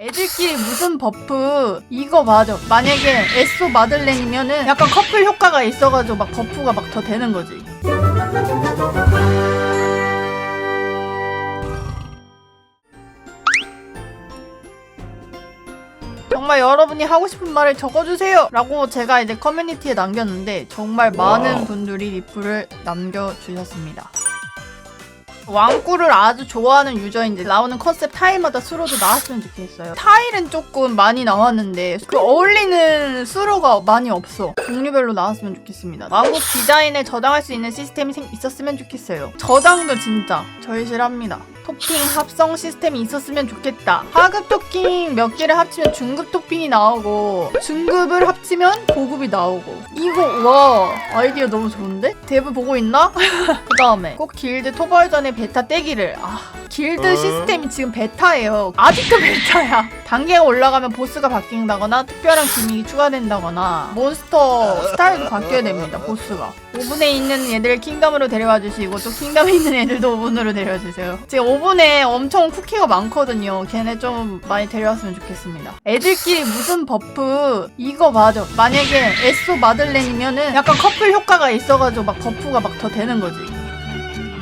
애들끼리 무슨 버프 이거 맞아 만약에 에소 마들렌이면은 약간 커플 효과가 있어가지고 막 버프가 막 더 되는 거지. 정말 여러분이 하고 싶은 말을 적어주세요! 라고 제가 이제 커뮤니티에 남겼는데 정말 많은. 분들이 리플을 남겨주셨습니다 왕꾸를 아주 좋아하는 유저인데 나오는 컨셉 타일마다 수로도 나왔으면 좋겠어요. 타일은 조금 많이 나왔는데 그 어울리는 수로가 많이 없어. 종류별로 나왔으면 좋겠습니다. 왕국 디자인을 저장할 수 있는 시스템이 생- 있었으면 좋겠어요. 저장도 진짜 절실합니다. 토핑 합성 시스템이 있었으면 좋겠다. 하급 토핑 몇 개를 합치면 중급 토핑이 나오고 중급을 합치면 고급이 나오고 이거 와 아이디어 너무 좋은데? 대부 보고 있나? 그 다음에 꼭 길드 토벌 전에 베타 떼기를 아 길드 어? 시스템이 지금 베타예요 아직도 베타야 단계가 올라가면 보스가 바뀐다거나 특별한 기믹이 추가된다거나 몬스터 스타일도 바뀌어야 됩니다 보스가 5분에 있는 애들 킹덤으로 데려와 주시고 또 킹덤에 있는 애들도 5분으로 데려와 주세요 지금 5분에 엄청 쿠키가 많거든요. 걔네 좀 많이 데려왔으면 좋겠습니다. 애들끼리 무슨 버프 이거 맞아 만약에 에소 마들렌이면은 약간 커플 효과가 있어가지고 막 버프가 막 더 되는 거지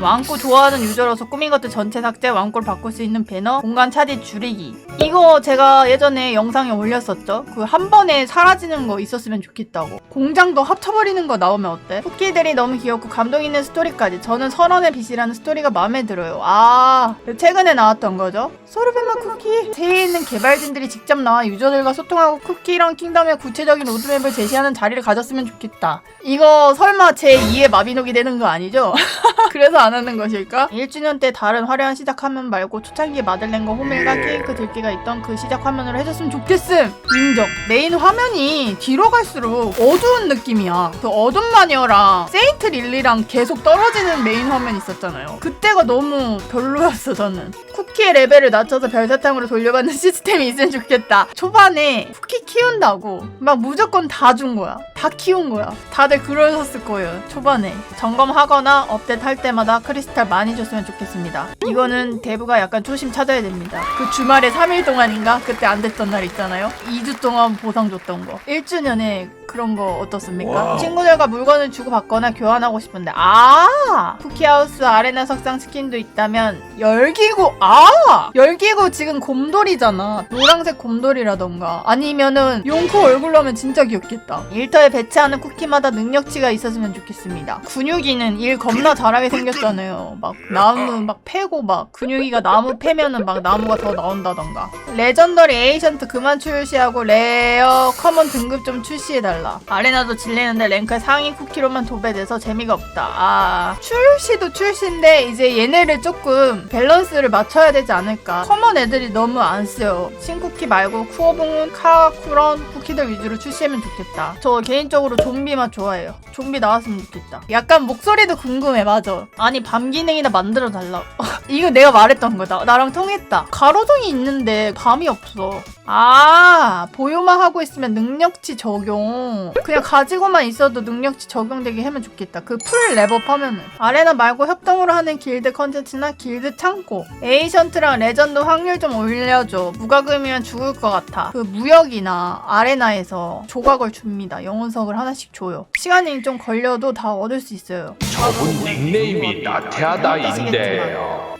왕꼬 좋아하는 유저로서 꾸민 것들 전체 삭제, 왕꼬를 바꿀 수 있는 배너, 공간 차지 줄이기. 이거 제가 예전에 영상에 올렸었죠? 그 한 번에 사라지는 거 있었으면 좋겠다고. 공장도 합쳐버리는 거 나오면 어때? 쿠키들이 너무 귀엽고 감동 있는 스토리까지. 저는 설원의 빛이라는 스토리가 마음에 들어요. 아, 최근에 나왔던 거죠? 소르베마 쿠키. 새해 있는 개발진들이 직접 나와 유저들과 소통하고 쿠키랑 킹덤의 구체적인 로드맵을 제시하는 자리를 가졌으면 좋겠다. 이거 설마 제 2의 마비노기 되는 거 아니죠? 그래서 안 하는 것일까? 1주년 때 다른 화려한 시작 화면 말고 초창기에 마들렌과 호밀과 케이크 들기가 있던 그 시작 화면으로 해줬으면 좋겠음! 인정. 메인 화면이 뒤로 갈수록 어두운 느낌이야. 그 어둠 마녀랑 세인트 릴리랑 계속 떨어지는 메인 화면 있었잖아요. 그때가 너무 별로였어, 저는. 쿠키의 레벨을 낮춰서 별사탕으로 돌려받는 시스템이 있으면 좋겠다. 초반에 쿠키 키운다고 막 무조건 다 준 거야. 다 키운 거야. 다들 그러셨을 거예요. 초반에. 점검하거나 업데이트 할 때마다 크리스탈 많이 줬으면 좋겠습니다. 이거는 대부가 약간 조심 찾아야 됩니다. 그 주말에 3일 동안인가? 그때 안 됐던 날 있잖아요. 2주 동안 보상 줬던 거. 1주년에 그런 거 어떻습니까? 와우. 친구들과 물건을 주고받거나 교환하고 싶은데 아 쿠키하우스 아레나 석상 스킨도 있다면 열기구 아 열기구 지금 곰돌이잖아 노란색 곰돌이라던가 아니면은 용코 얼굴로 하면 진짜 귀엽겠다 일터에 배치하는 쿠키마다 능력치가 있었으면 좋겠습니다. 근육이는 일 겁나 잘하게 생겼잖아요. 막 나무 막 패고 막 근육이가 나무 패면은 막 나무가 더 나온다던가. 레전더리 에이션트 그만 출시하고 레어 커먼 등급 좀 출시해달라. 아레나도 질리는데 랭크 상위 쿠키로만 도배돼서 재미가 없다. 아 출시도 출시인데 이제 얘네를 조금 밸런스를 맞춰야 되지 않을까. 커먼 애들이 너무 안 쓰여. 신쿠키 말고 쿠어봉은 카쿠런 쿠키들 위주로 출시하면 좋겠다. 저 개인 적으로 좀비 맛 좋아해요. 좀비 나왔으면 좋겠다. 약간 목소리도 궁금해 맞아. 아니 밤 기능이나 만들어 달라 이거 내가 말했던 거다. 나랑 통했다. 가로등이 있는데 밤이 없어. 아 보유만 하고 있으면 능력치 적용. 그냥 가지고만 있어도 능력치 적용되게 하면 좋겠다. 그풀 랩업 하면은. 아레나 말고 협동으로 하는 길드 컨텐츠나 길드 창고. 에이션트랑 레전드 확률 좀 올려줘. 무과금이면 죽을 것 같아. 그 무역이나 아레나에서 조각을 줍니다. 영혼석을 하나씩 줘요. 시간이 좀 걸려도 다 얻을 수 있어요. 저분 닉네임이 나태하다인데요.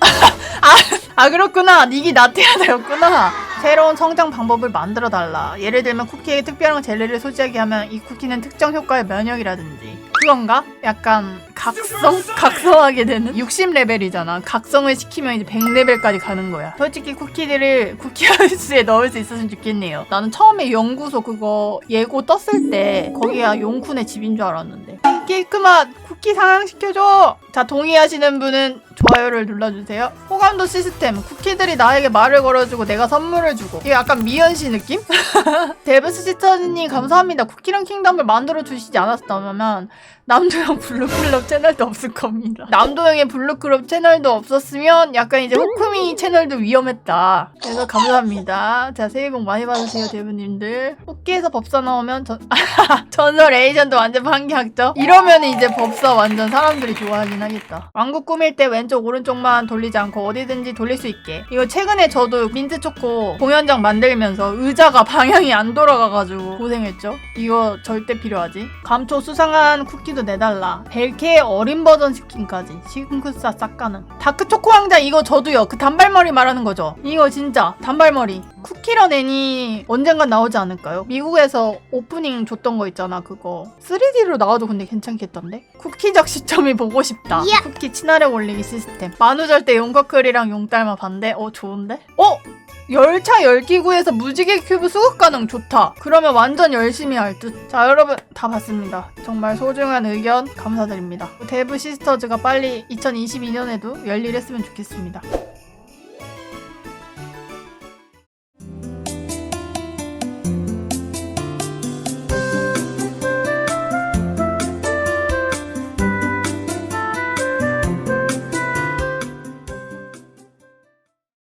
아 그렇구나. 닉이 나태하다였구나. 새로운 성장 방법을 만들어 달라. 예를 들면 쿠키에 특별한 젤리를 소지하게 하면 이 쿠키는 특정 효과의 면역이라든지. 그건가? 약간 각성? 각성하게 되는? 60레벨이잖아. 각성을 시키면 이제 100레벨까지 가는 거야. 솔직히 쿠키들을 쿠키하우스에 넣을 수 있었으면 좋겠네요. 나는 처음에 연구소 그거 예고 떴을 때 거기가 용쿤의 집인 줄 알았는데. 깨끗맛 쿠키 상향시켜줘 자 동의하시는 분은 좋아요를 눌러주세요. 호감도 시스템. 쿠키들이 나에게 말을 걸어주고 내가 선물을 주고. 이게 약간 미연씨 느낌? 데브스 시터님 감사합니다. 쿠키랑 킹덤을 만들어 주시지 않았다면 남도형 블루클럽 채널도 없을 겁니다. 남도형의 블루클럽 채널도 없었으면 약간 이제 호크미 채널도 위험했다. 그래서 감사합니다. 자 새해 복 많이 받으세요 대부님들. 쿠키에서 법사 나오면 전 전설 에이전도 완전 판기학죠. 이러면 이제 법사 완전 사람들이 좋아하긴 하겠다. 해야겠다. 왕국 꾸밀 때 왼쪽 오른쪽만 돌리지 않고 어디든지 돌릴 수 있게. 이거 최근에 저도 민트 초코 공연장 만들면서 의자가 방향이 안 돌아가가지고 고생했죠. 이거 절대 필요하지. 감초 수상한 쿠키도 내달라. 벨케의 어린 버전 스킨까지. 싱크사 싹 가는. 다크 초코 왕자 이거 저도요. 그 단발머리 말하는 거죠. 이거 진짜 단발머리. 쿠키런 애니 언젠간 나오지 않을까요? 미국에서 오프닝 줬던 거 있잖아 그거 3D로 나와도 근데 괜찮겠던데? 쿠키적 시점이 보고 싶다 야! 쿠키 친화력 올리기 시스템 만우절 때 용커클이랑 용딸마 반대? 어 좋은데? 어? 열차 열기구에서 무지개 큐브 수급 가능 좋다. 그러면 완전 열심히 할 듯. 자 여러분 다 봤습니다. 정말 소중한 의견 감사드립니다. 데브 시스터즈가 빨리 2022년에도 열일했으면 좋겠습니다.